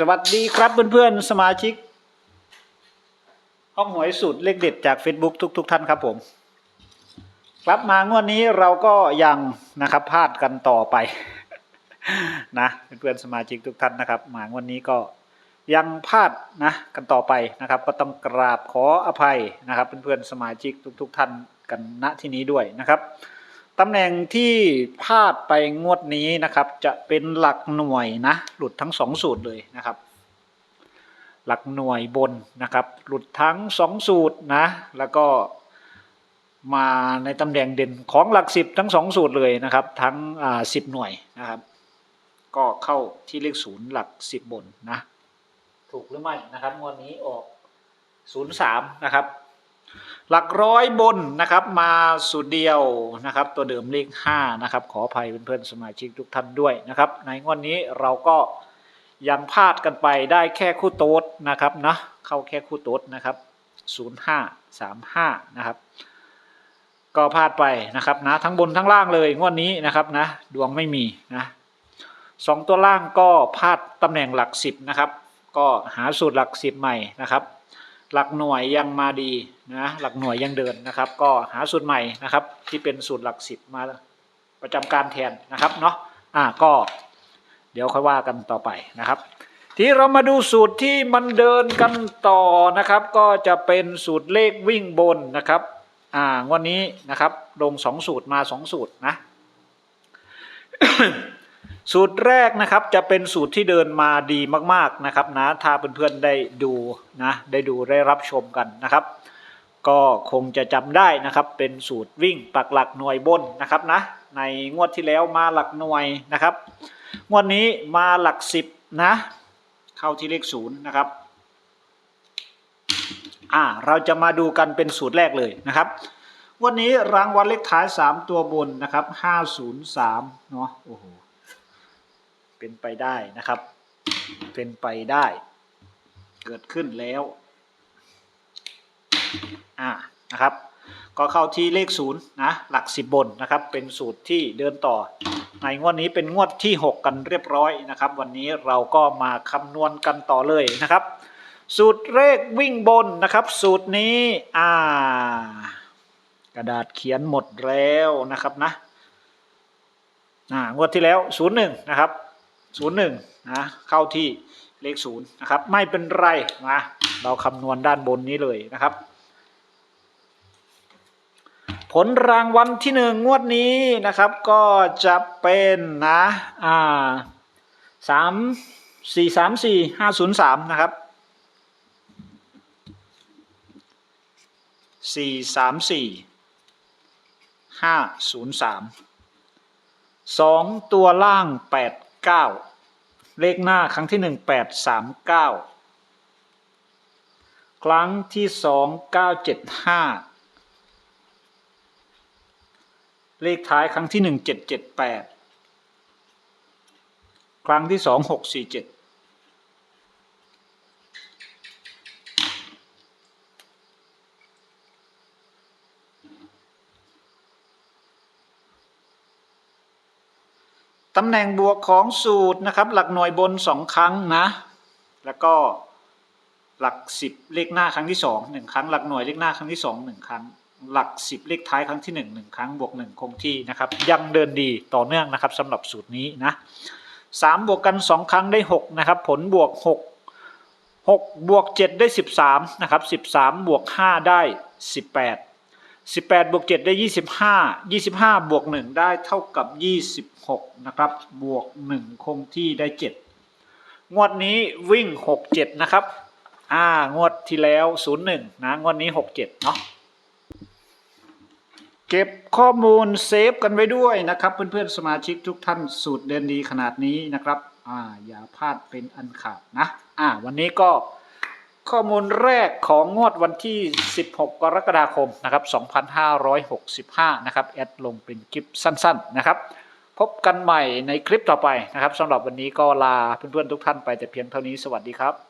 สวัสดีครับเพื่อนๆ สมาชิก ห้องหวยสูตรเลขเด็ดจาก Facebook ทุกๆทท่านครับผม ครับมางวดนี้เราก็ยังนะครับพลาดกันต่อไป นะเพื่อนๆสมาชิกทุกท่านนะครับมางวดนี้ก็ยังพลาดนะกันต่อไปนะครับ ก็ต้องกราบขออภัยนะครับเพื่อนๆสมาชิกทุก ๆ ท่านกันณที่นี้ด้วยนะครับ ตำแหน่งที่พลาดไปงวดนี้นะครับ จะเป็นหลักหน่วยนะ หลุดทั้งสองสูตรเลยนะครับ หลักหน่วยบนนะครับ หลุดทั้งสองสูตรนะ แล้วก็มาในตำแหน่งเด่นของหลักสิบทั้งสองสูตรเลยนะครับ ทั้งสิบหน่วยนะครับ ก็เข้าที่เลขศูนย์หลักสิบบนนะ ถูกหรือไม่นะครับงวดนี้ออกศูนย์สามนะครับ หลักร้อยบนนะครับมาสูตรเดียวนะครับ ตัวเดิมเลข5นะครับขออภัยเพื่อนๆสมาชิกทุกท่านด้วยนะครับ ในงวดนี้เราก็ยังพลาดกันไปได้แค่คู่โต๊ดนะครับนะเข้าแค่คู่โต๊ดนะครับ05 35นะครับก็พลาดไปนะครับนะทั้งบนทั้งล่างเลยงวดนี้นะครับนะดวงไม่มีนะสองตัวล่างก็พลาดตำแหน่งหลักสิบนะครับก็หาสูตรหลักสิบใหม่นะครับ หลักหน่วยยังมาดีนะหลักหน่วยยังเดินนะครับ ก็หาสูตรใหม่นะครับ ที่เป็นสูตรหลักสิบมาประจำการแทนนะครับเนาะอ่าก็เดี๋ยวค่อยว่ากันต่อไปนะครับ ที่เรามาดูสูตรที่มันเดินกันต่อนะครับ ก็จะเป็นสูตรเลขวิ่งบนนะครับอ่างวันนี้นะครับลงสองสูตรมาสองสูตรนะ สูตรแรกนะครับจะเป็นสูตรที่เดินมาดีมากๆนะครับนะถ้าเพื่อนๆได้ดูนะได้ดูได้รับชมกันนะครับ ก็คงจะจำได้นะครับเป็นสูตรวิ่งปักหลักหน่วยบนนะครับนะในงวดที่แล้วมาหลักหน่วยนะครับ งวดนี้มาหลักสิบนะเข้าที่เลขศูนย์นะครับอ่าเราจะมาดูกันเป็นสูตรแรกเลยนะครับวันนี้รางวัลเลขท้าย 3 ตัวบนนะครับ503เนาะโอ้โห เป็นไปได้นะครับ เป็นไปได้ เกิดขึ้นแล้วอ่านะครับ ก็เข้าที่เลขศูนย์นะหลักสิบบนนะครับ เป็นสูตรที่เดินต่อ ในงวดนี้เป็นงวดที่ 6 กันเรียบร้อยนะครับ วันนี้เราก็มาคำนวณกันต่อเลยนะครับ สูตรเลขวิ่งบนนะครับ สูตรนี้อ่ากระดาษเขียนหมดแล้วนะครับนะอ่างวดที่แล้วศูนย์หนึ่งนะครับ ศูนย์หนึ่งนะเข้าที่เลขศูนย์นะครับ ไม่เป็นไรมาเราคำนวณด้านบนนี้เลยนะครับ ผลรางวัลที่หนึ่งงวดนี้นะครับ ก็จะเป็นนะอ่าสามสี่สามสี่ห้าศูนย์สามนะครับสี่สามสี่ห้าศูนย์สามสองตัวล่างแปด เก้าเลขหน้าครั้งที่หนึ่งแปดสามเก้าครั้งที่สองเก้าเจ็ดห้าเลขท้ายครั้งที่หนึ่งเจ็ดเจ็ดแปดครั้งที่สองหกสี่เจ็ด ตำแหน่งบวกของสูตรนะครับ หลักหน่วยบนสองครั้งนะ แล้วก็หลักสิบเลขหน้าครั้งที่สองหนึ่งครั้ง หลักหน่วยเลขหน้าครั้งที่สองหนึ่งครั้ง หลักสิบเลขท้ายครั้งที่หนึ่งหนึ่งครั้งบวกหนึ่งคงที่นะครับ ยังเดินดีต่อเนื่องนะครับสำหรับสูตรนี้นะสามบวกกันสองครั้งได้หกนะครับ ผลบวกหกหกบวกเจ็ดได้สิบสามนะครับสิบสามบวกห้าได้สิบแปด สิบแปดบวกเจ็ดได้ยี่สิบห้ายี่สิบห้าบวกหนึ่งได้เท่ากับยี่สิบหกนะครับ บวกหนึ่งคงที่ได้เจ็ดงวดนี้วิ่งหกเจ็ดนะครับ อ่า งวดที่แล้วศูนย์หนึ่งนะ งวดนี้หกเจ็ดเนาะ เก็บข้อมูลเซฟกันไว้ด้วยนะครับ เพื่อนๆ สมาชิกทุกท่านสูตรเดินดีขนาดนี้นะครับ อ่า อย่าพลาดเป็นอันขาดนะ อ่า วันนี้ก็ ข้อมูลแรกของงวดวันที่ 16 กรกฎาคมนะครับ 2565 นะครับ แอดลงเป็นคลิปสั้น ๆ นะครับ พบกันใหม่ในคลิปต่อไปนะครับสำหรับวันนี้ก็ลาเพื่อนๆทุกท่านไปแต่เพียงเท่านี้ สวัสดีครับ